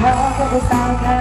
Mother, the sound of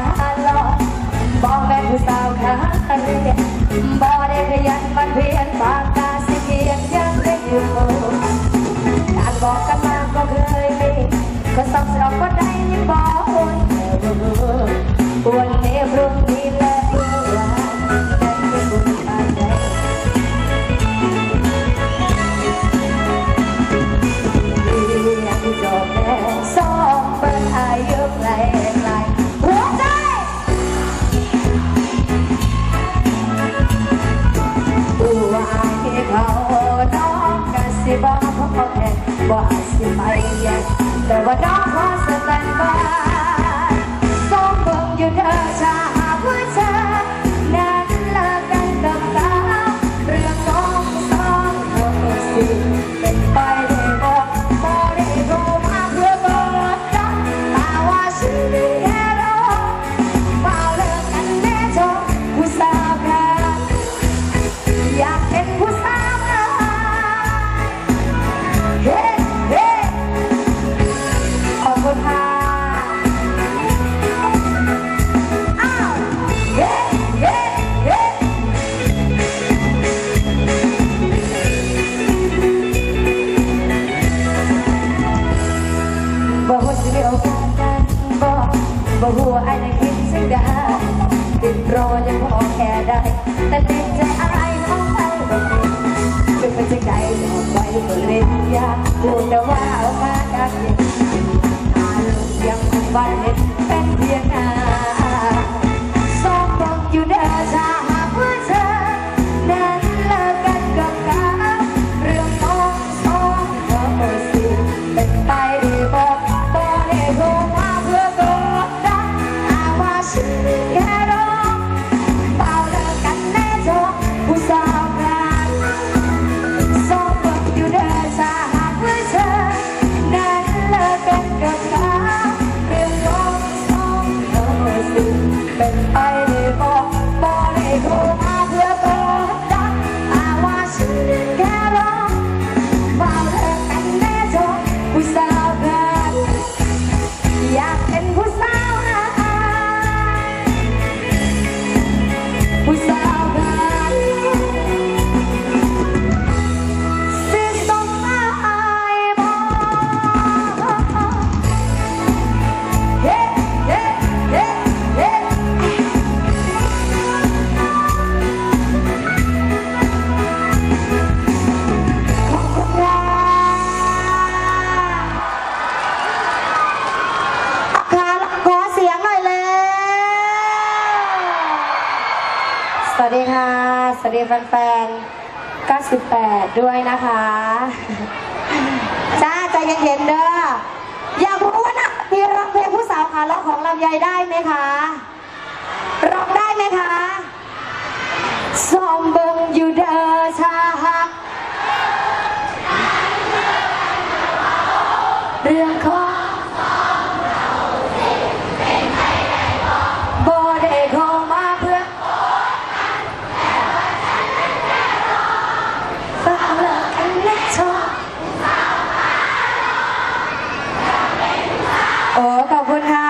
แต่ว่าน้องขอสแตนบายสองเบิ่งอยู่เธอชาหากว่าเธอ ยาดูแต่ว่าโอกาสได้อานยังคงบ้านเห็นเป็นเพียง อ แฟนๆ 98 ด้วยนะคะจ้าใจเย็นๆเด้อ อยากรู้ว่านะพี่ร้องเพลงผู้สาวขาเลาะของลำไยได้ไหมคะร้องได้ไหมคะซอมเบิงอยู่ด้อชาหัก เรื่องของบ่ได้ขอมาเพื่อ ฟังเลิกกันและชอบโอ้ขอบคุณค่ะ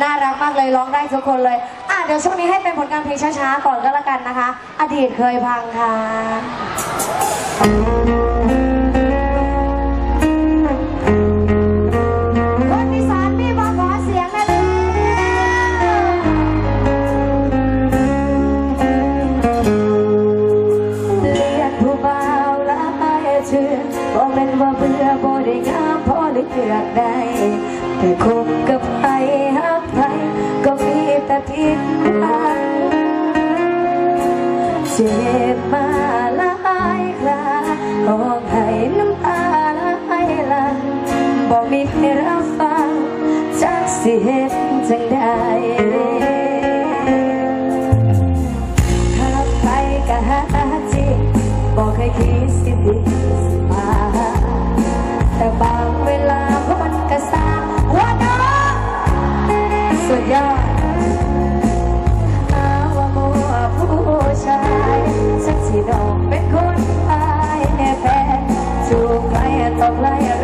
น่ารักมากเลยร้องได้ทุกคนเลย อะเดี๋ ยวช่วงนี้ให้เป็นผลงานเพลงช้าๆ ก่อนก็แล้วกันนะคะ อดีตเคยพังค่ะคนที่สานพี่บอกขอเสียงหนะเลยเลียนผู้บ่าวหลายชื่อบ่แม่นว่าเบื่อบ่ได้งามพอเลือกได้แต่คบกับใครหักใครก็มี แต่ผิดหวังเจ็บมาหลายคราร้องไห้น้ำตาไหลลังบ่มีใครรับฟังจักเสิเฮ็ดจังใดหากใครก็หาจิบอกให้คิดสิดี ไป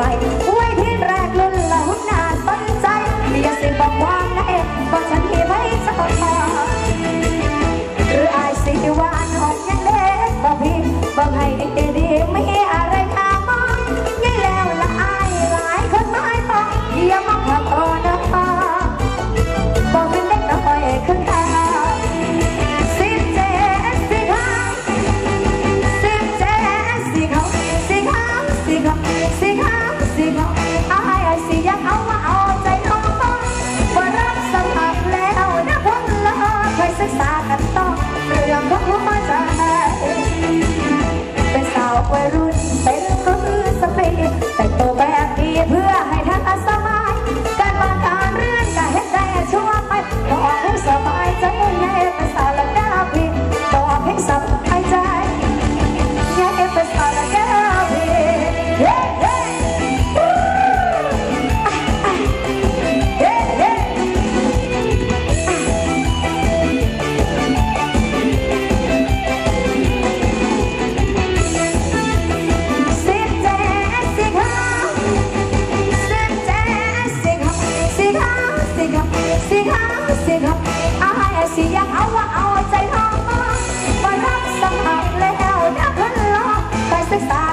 า วัยรุ่นเปเรื่อสเปรย์แต่ empezar.